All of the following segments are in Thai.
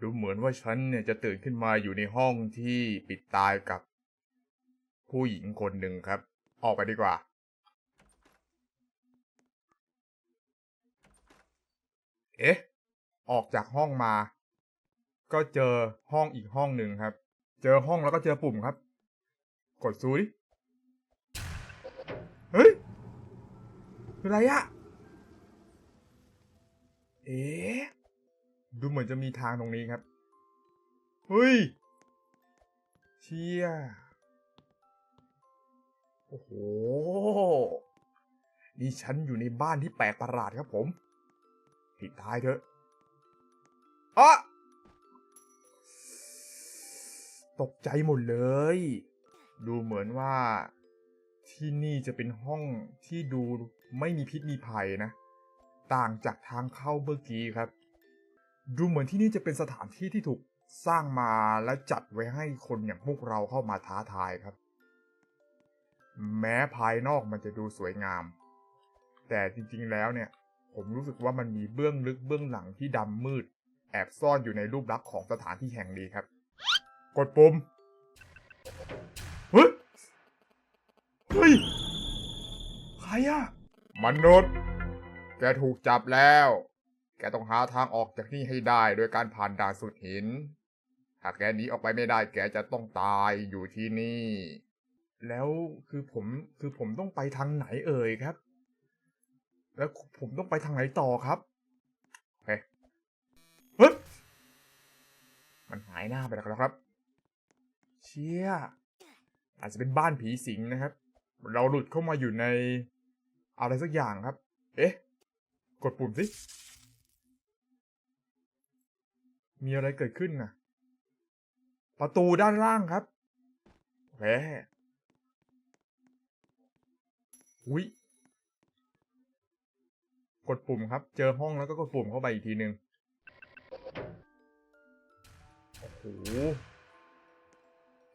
ดูเหมือนว่าฉันเนี่ยจะตื่นขึ้นมาอยู่ในห้องที่ปิดตายกับผู้หญิงคนหนึ่งครับ ออกไปดีกว่า เอ๊ะ ออกจากห้องมา ก็เจอห้องอีกห้องหนึ่งครับ เจอห้องแล้วก็เจอปุ่มครับ กดซูดิ เฮ้ยออะไรอะเอ๊ะ ดูเหมือนจะมีทางตรงนี้ครับ เฮ้ย เชี่ย โอ้โห นี่ฉันอยู่ในบ้านที่แปลกประหลาดครับผมผิดตายเถอะอะตกใจหมดเลย ดูเหมือนว่าที่นี่จะเป็นห้องที่ดูไม่มีพิษมีภัยนะ ต่างจากทางเข้าเมื่อกี้ครับ ดูเหมือนที่นี่จะเป็นสถานที่ที่ถูกสร้างมาและจัดไว้ให้คนอย่างพวกเราเข้ามาท้าทายครับ แม้ภายนอกมันจะดูสวยงาม แต่จริงๆแล้วเนี่ย ผมรู้สึกว่ามันมีเบื้องลึกเบื้องหลังที่ดำมืด แอบซ่อนอยู่ในรูปลักษณ์ของสถานที่แห่งนี้ครับ กดปุ่มเฮ้ยเฮ้ยใครอะมนุษย์แกถูกจับแล้ว แกต้องหาทางออกจากนี่ให้ได้โดยการผ่านด่านสุดหิน หากแกหนีออกไปไม่ได้แกจะต้องตายอยู่ที่นี่ แล้วคือผมคือผมต้องไปทางไหนเอ่ยครับ แล้วผมต้องไปทางไหนต่อครับโอเคเฮ้ยมันหายหน้าไปแล้วครับ เชี่ย อาจจะเป็นบ้านผีสิงนะครับ เราหลุดเข้ามาอยู่ในอะไรสักอย่างครับ เอ๊ะ กดปุ่มสิ มีอะไรเกิดขึ้นน่ะ ประตูด้านล่างครับโอเคอุ้ยกดปุ่มครับ เจอห้องแล้วก็กดปุ่มเข้าไปอีกทีหนึ่งโอ้โห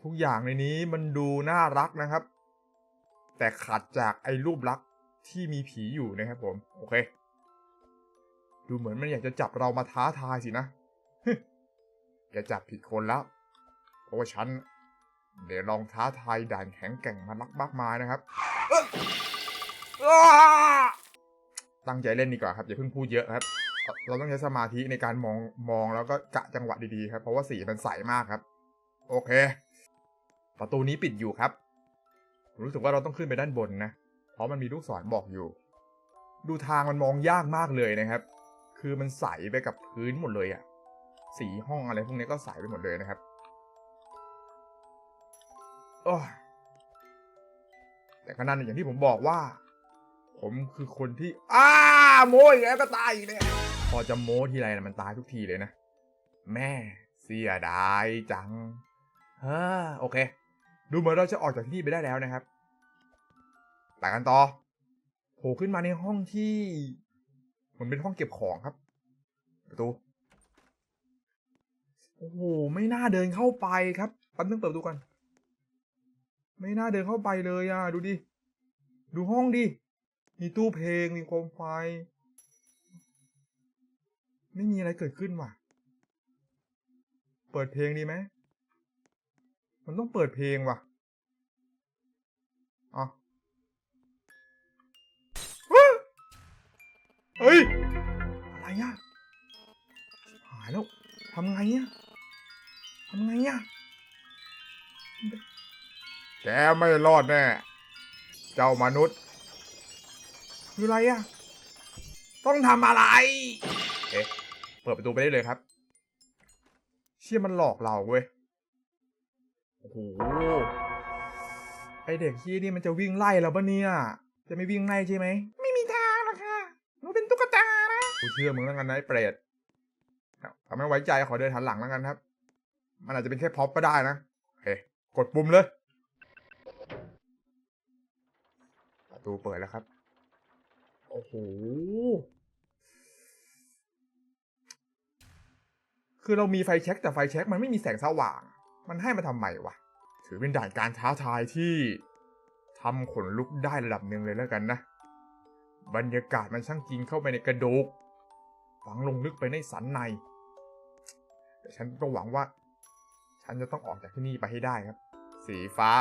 ทุกอย่างในนี้มันดูน่ารักนะครับ แต่ขัดจากไอ้รูปลักษณ์ที่มีผีอยู่นะครับผม โอเค ดูเหมือนมันอยากจะจับเรามาท้าทายสินะ แกจับผิดคนแล้ว เพราะว่าฉัน เดี๋ยวลองท้าทายด่านแข็งแกร่งมาลักมากมายนะครับ ตั้งใจเล่นดีกว่าครับอย่าเพิ่งพูดเยอะครับ เราต้องใช้สมาธิในการมองมองแล้วก็กะจังหวะดีๆครับ เพราะว่าสีมันใสมากครับ โอเค ประตูนี้ปิดอยู่ครับ รู้สึกว่าเราต้องขึ้นไปด้านบนนะ เพราะมันมีลูกศรบอกอยู่ ดูทางมันมองยากมากเลยนะครับ คือมันใสไปกับพื้นหมดเลยอะ สีห้องอะไรพวกนี้ก็ใสไปหมดเลยนะครับโอ้แต่ก็นั่นอย่างที่ผมบอกว่า ผมคือคนที่ อ้าโมอีกแล้วก็ตายอีกเนี่ยพอจะโมทีไรนะมันตายทุกทีเลยนะ แม่เสียดายจังเฮ้อโอเค ดูเหมือนเราจะออกจากที่นี่ไปได้แล้วนะครับไปกันต่อโผล่ขึ้นมาในห้องที่มือนเป็นห้องเก็บของครับ ประตู อ้โหไม่น่าเดินเข้าไปครับแป๊บนึงเปิดประตูก่อนไม่น่าเดินเข้าไปเลยอะ ดูดิ ดูห้องดิ มีตู้เพลงมีโคมไฟ ไม่มีอะไรเกิดขึ้นว่ะ เปิดเพลงดีไหม มันต้องเปิดเพลงว่ะอะเฮ้ย อะไรอะหายแล้วทำไงอะำไงอะแกไม่รอดแน่ เจ้ามนุษย์คืออะไรอะ ต้องทำอะไร เอ๊ะ เปิดประตูไปได้เลยครับ เชี่ยมันหลอกเราเว้ย โอ้โห ไอเด็กขี้นี่มันจะวิ่งไล่เราปะเนี่ย จะไม่วิ่งไล่ใช่ไหม ไม่มีทางหรอกค่ะหนูเป็นตุ๊กตานะ กูเชื่อมึงแล้วกันนะไอ้เปรตถ้าไม่ไว้ใจขอเดินหันหลังแล้วกันครับ มันอาจจะเป็นแค่พ็อปก็ได้นะโอเคกดปุ่มเลยประตูเปิดแล้วครับ โอ้โห คือเรามีไฟแช็กแต่ไฟแช็กมันไม่มีแสงสว่าง มันให้มาทำไมวะ ถือเป็นด่านการท้าทายที่ทำขนลุกได้ระดับหนึ่งเลยแล้วกันนะ บรรยากาศมันช่างกินเข้าไปในกระดูกฝังลงลึกไปในสันใน แต่ฉันก็หวังว่า ฉันจะต้องออกจากที่นี่ไปให้ได้ครับ สีฟ้า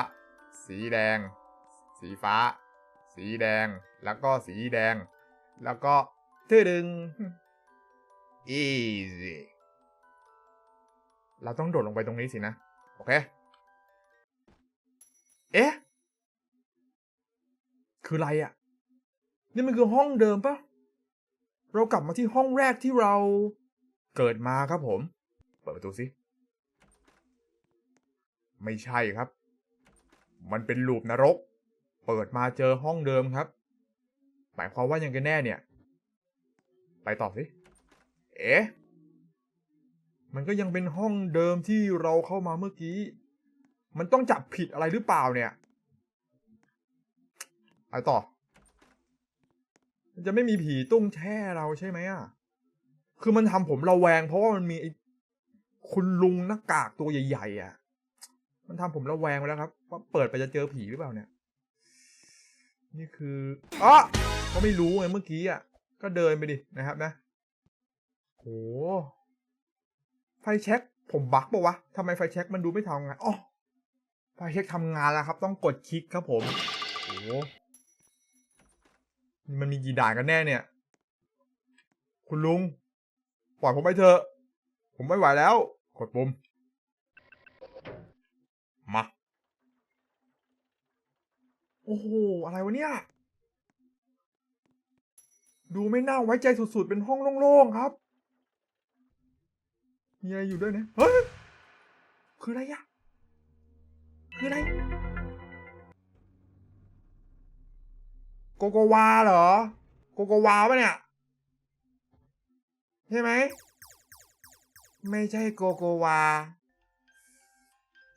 สีแดง สีฟ้า สีแดง แล้วก็สีแดง แล้วก็ตื้อดึง easy เราต้องโดดลงไปตรงนี้สินะ โอเค เอ๊ะ คืออะไรอะ่ะ นี่มันคือห้องเดิมปะเรากลับมาที่ห้องแรกที่เราเกิดมาครับผม เปิดประตูสิ ไม่ใช่ครับ มันเป็นลูปนรก เปิดมาเจอห้องเดิมครับ หมายความว่ายังกันแน่เนี่ย ไปต่อสิ เอ๊ะ มันก็ยังเป็นห้องเดิมที่เราเข้ามาเมื่อกี้ มันต้องจับผิดอะไรหรือเปล่าเนี่ย ไปต่อ มันจะไม่มีผีตุ้งแช่เราใช่ไหมอะ คือมันทำผมระแวง เพราะว่ามันมีคุณลุงหน้ากากตัวใหญ่ ๆ อะ มันทำผมระแวงไปแล้วครับ ว่าเปิดไปจะเจอผีหรือเปล่าเนี่ย นี่คืออ๋อก็ไม่รู้ไงเมื่อกี้อะ ก็เดินไปดินะครับนะโอ้ไฟแช็กผมบักปะวะทำไมไฟแช็กมันดูไม่ทำงานอ๋อไฟแช็กทำงานแล้วครับ ต้องกดคลิกครับผมโอ้มันมีกี่ด่านกันแน่เนี่ย คุณลุง ปล่อยผมไปเถอะ ผมไม่ไหวแล้ว กดปุ่ม มา โอ้โห อะไรวะเนี่ย ดูไม่น่าไว้ใจสุดๆ เป็นห้องโล่งๆครับ มีอะไรอยู่ด้วยเนี่ยเฮ้ย คืออะไรอะคืออะไร โกโกวาเหรอ โกโกวาปะเนี่ย ใช่ไหม ไม่ใช่โกโกวา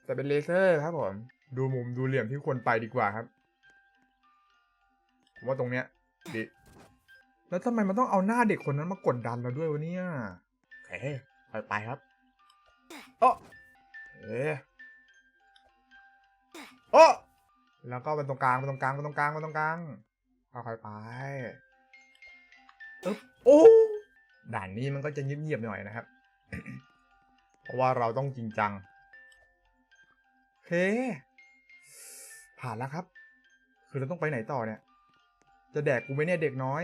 แต่เป็นเลเซอร์ครับผม ดูมุมดูเหลี่ยมที่ควรไปดีกว่าครับ ผมว่าตรงเนี้ยดีแล้วทำไมมันต้องเอาหน้าเด็กคนนั้นมากดดันเราด้วยวะเนี่ยโอเคไปไปครับโอ้เอ๊ะโอ้แล้วก็ไปตรงกลางไปตรงกลางไปตรงกลางไปตรงกลางค่อยๆไปอึ๊บโอ้ด่านนี้มันก็จะเงียบๆหน่อยนะครับ เพราะว่าเราต้องจริงจังโอเคผ่านแล้วครับ คือเราต้องไปไหนต่อเนี่ย จะแดกกูไหมเนี่ยเด็กน้อย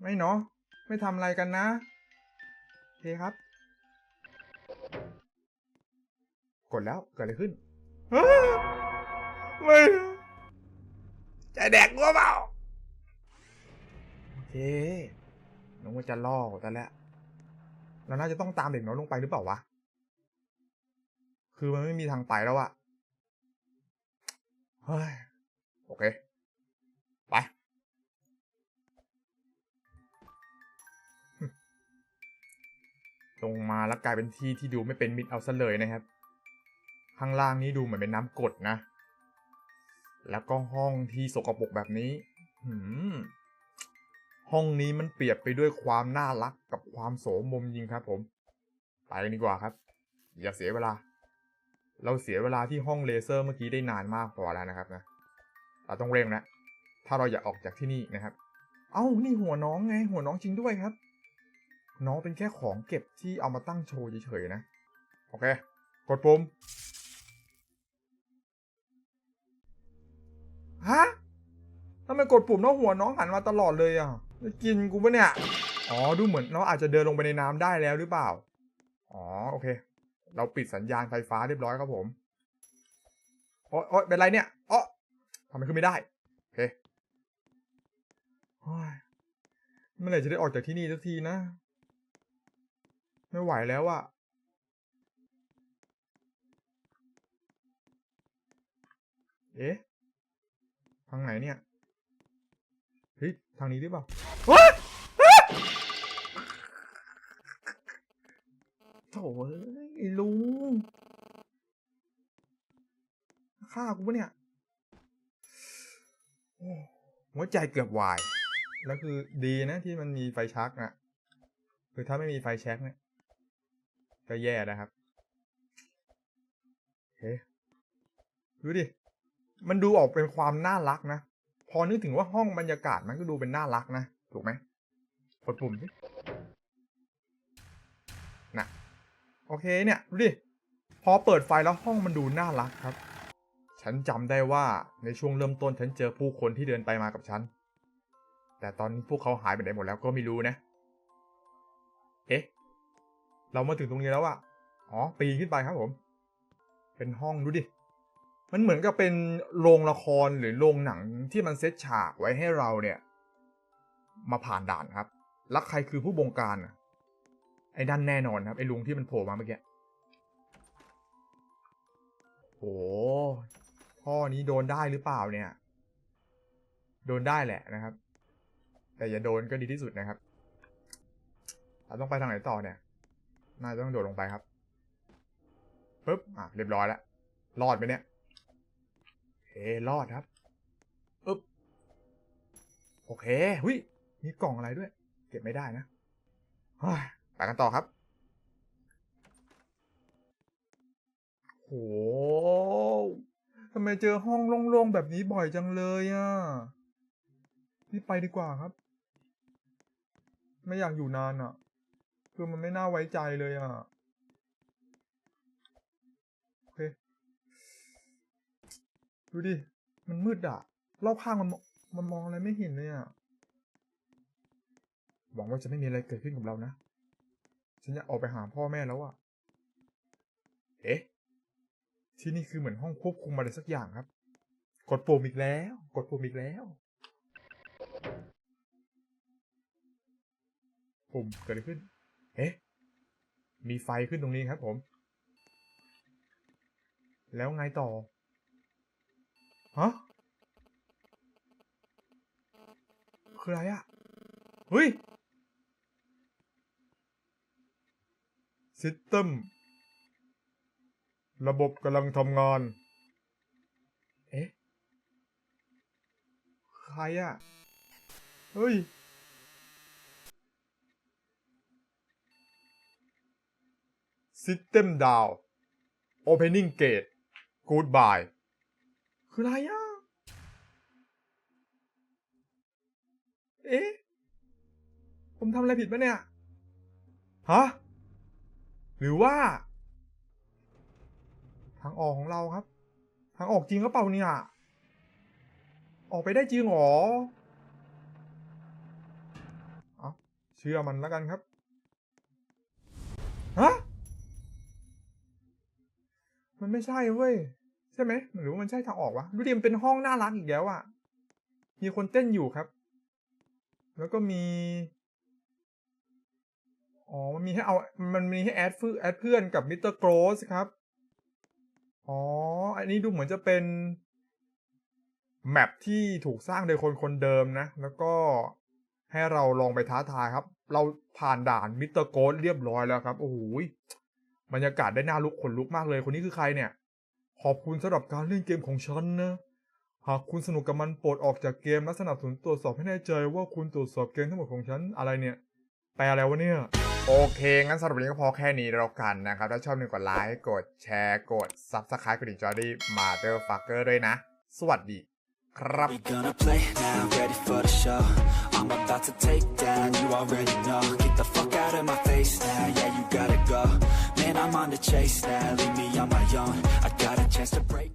ไม่เนาะไม่ทำอะไรกันนะโอเคครับ กดแล้วเกิดอะไรขึ้นไม่จะแดกกูเปล่าโอเคน้องว่าจะล่อแต่แล้วเราน่าจะต้องตามเด็กน้อยลงไปหรือเปล่าวะคือมันไม่มีทางไปแล้วอะเฮ้ย โอเค ลงมาแล้วกลายเป็นที่ที่ดูไม่เป็นมิตรเอาซะเลยนะครับ ข้างล่างนี้ดูเหมือนเป็นน้ำกดนะ แล้วก็ห้องที่สกปรกแบบนี้หืมห้องนี้มันเปรียบไปด้วยความน่ารักกับความโสมมจริงครับ ผม ไปกันดีกว่าครับ อย่าเสียเวลา เราเสียเวลาที่ห้องเลเซอร์เมื่อกี้ได้นานมากพอแล้วนะครับนะเราต้องเร่งนะถ้าเราอยากออกจากที่นี่นะครับ เอ้านี่หัวน้องไง หัวน้องจริงด้วยครับ น้องเป็นแค่ของเก็บที่เอามาตั้งโชว์เฉยๆนะ โอเค กดปุ่มฮะทำไมกดปุ่มแล้วหัวน้องหันมาตลอดเลยอะจะกินกูปะเนี่ย อ๋อ ดูเหมือนน้องอาจจะเดินลงไปในน้ำได้แล้วหรือเปล่า อ๋อ โอเค เราปิดสัญญาณไฟฟ้าเรียบร้อยครับผม โอ๊ยโอ๊ยเป็นไรเนี่ยอ๋อทำไมขึ้นไม่ได้ โอเคโอ้ยเมื่อไหร่จะได้ออกจากที่นี่สักทีนะ ไม่ไหวแล้วอะเอ๊ะ ทางไหนเนี่ย เฮ้ย ทางนี้หรือเปล่าว้าโถ่ยไอ้ลุงฆ่ากูปะเนี่ยหัวใจเกือบวาย แล้วคือดีนะที่มันมีไฟชักอะคือถ้าไม่มีไฟแช็กเนี่ย ก็แย่นะครับเฮ้ดูดิ มันดูออกเป็นความน่ารักนะ พอนึกถึงว่าห้องบรรยากาศมันก็ดูเป็นน่ารักนะ ถูกไหมกดปุ่มสินะโอเคเนี่ย ดูดิ พอเปิดไฟแล้วห้องมันดูน่ารักครับ ฉันจำได้ว่าในช่วงเริ่มต้นฉันเจอผู้คนที่เดินไปมากับฉัน แต่ตอนนี้พวกเขาหายไปไหนหมดแล้วก็ไม่รู้นะ เอ๊ะ เรามาถึงตรงนี้แล้วอะอ๋อปีนขึ้นไปครับผม เป็นห้องดูดิ มันเหมือนกับเป็นโรงละครหรือโรงหนังที่มันเซตฉากไว้ให้เราเนี่ย มาผ่านด่านครับ แล้วใครคือผู้บงการอะไอ้ดันแน่นอนครับไอ้ลุงที่มันโผล่มาเมื่อกี้โอ้ท่อนี้โดนได้หรือเปล่าเนี่ย โดนได้แหละนะครับ แต่อย่าโดนก็ดีที่สุดนะครับเราต้องไปทางไหนต่อเนี่ย น่าจะต้องโดดลงไปครับปึ๊บอะเรียบร้อยแล้วรอดไหมเนี่ยเฮ้รอดครับอึ๊บโอเคหุยมีกล่องอะไรด้วย เก็บไม่ได้นะไปกันต่อครับโหทำไมเจอห้องโล่งๆแบบนี้บ่อยจังเลยอะนี่ไปดีกว่าครับ ไม่อยากอยู่นานอะ คือมันไม่น่าไว้ใจเลยอะโอเคดูดิ มันมืดอะรอบข้างมันมันมองอะไรไม่เห็นเลยอะหวังว่าจะไม่มีอะไรเกิดขึ้นกับเรานะ ฉันอยากออกไปหาพ่อแม่แล้วอะ เอ๊ะ ที่นี่คือเหมือนห้องควบคุมอะไรสักอย่างครับ กดปุ่มอีกแล้ว กดปุ่มอีกแล้วปุ่มเกิดอะไรขึ้น เอ๊ะ มีไฟขึ้นตรงนี้ครับผม แล้วไงต่อ ฮะ คืออะไรอะเฮ้ย System ระบบกำลังทำงาน เอ๊ะ ใครอะเฮ้ย System down Opening gate Goodbye คืออะไรอะเอ๊ะ ผมทำอะไรผิดปะเนี่ย ฮะ หรือว่า ทางออกของเราครับ ทางออกจริงก็เปล่าเนี่ย ออกไปได้จริงหรอเอาเชื่อมันแล้วกันครับ มันไม่ใช่เว้ยใช่ไหมหรือว่ามันใช่ทางออกวะดูดิมเป็นห้องน่ารักอีกแล้วอะมีคนเต้นอยู่ครับ แล้วก็มีอ๋อมันมีให้เอา มันมีให้แอดเพื่อนแอดเพื่อนกับมิสเตอร์โกรสครับ อ๋อ อันนี้ดูเหมือนจะเป็น แมปที่ถูกสร้างโดยคนคนเดิมนะ แล้วก็ให้เราลองไปท้าทายครับ เราผ่านด่านมิสเตอร์โกสเรียบร้อยแล้วครับ โอ้โหย บรรยากาศได้น่าลุกขนลุกมากเลย คนนี้คือใครเนี่ย ขอบคุณสำหรับการเล่นเกมของฉันนะ หากคุณสนุกกับมันโปรดออกจากเกมและสนับสนุนตรวจสอบให้แน่ใจว่าคุณตรวจสอบเกมทั้งหมดของฉันอะไรเนี่ยแปลอะไรวะเนี่ย โอเคงั้นสำหรับวันนี้ก็พอแค่นี้แล้วกันนะครับ ถ้าชอบอย่าลืมกดไลค์กดแชร์กด Subscribe กดดิ่งจอดี้มาเตอร์ฟักเกอร์ด้วยนะ สวัสดีครับ We gonna play now, ready for the show. I'm about to take down, you already know. Get the fuck out of my face now, yeah, you gotta go. I'm on the chase now, leave me on my own. I got a chance to break.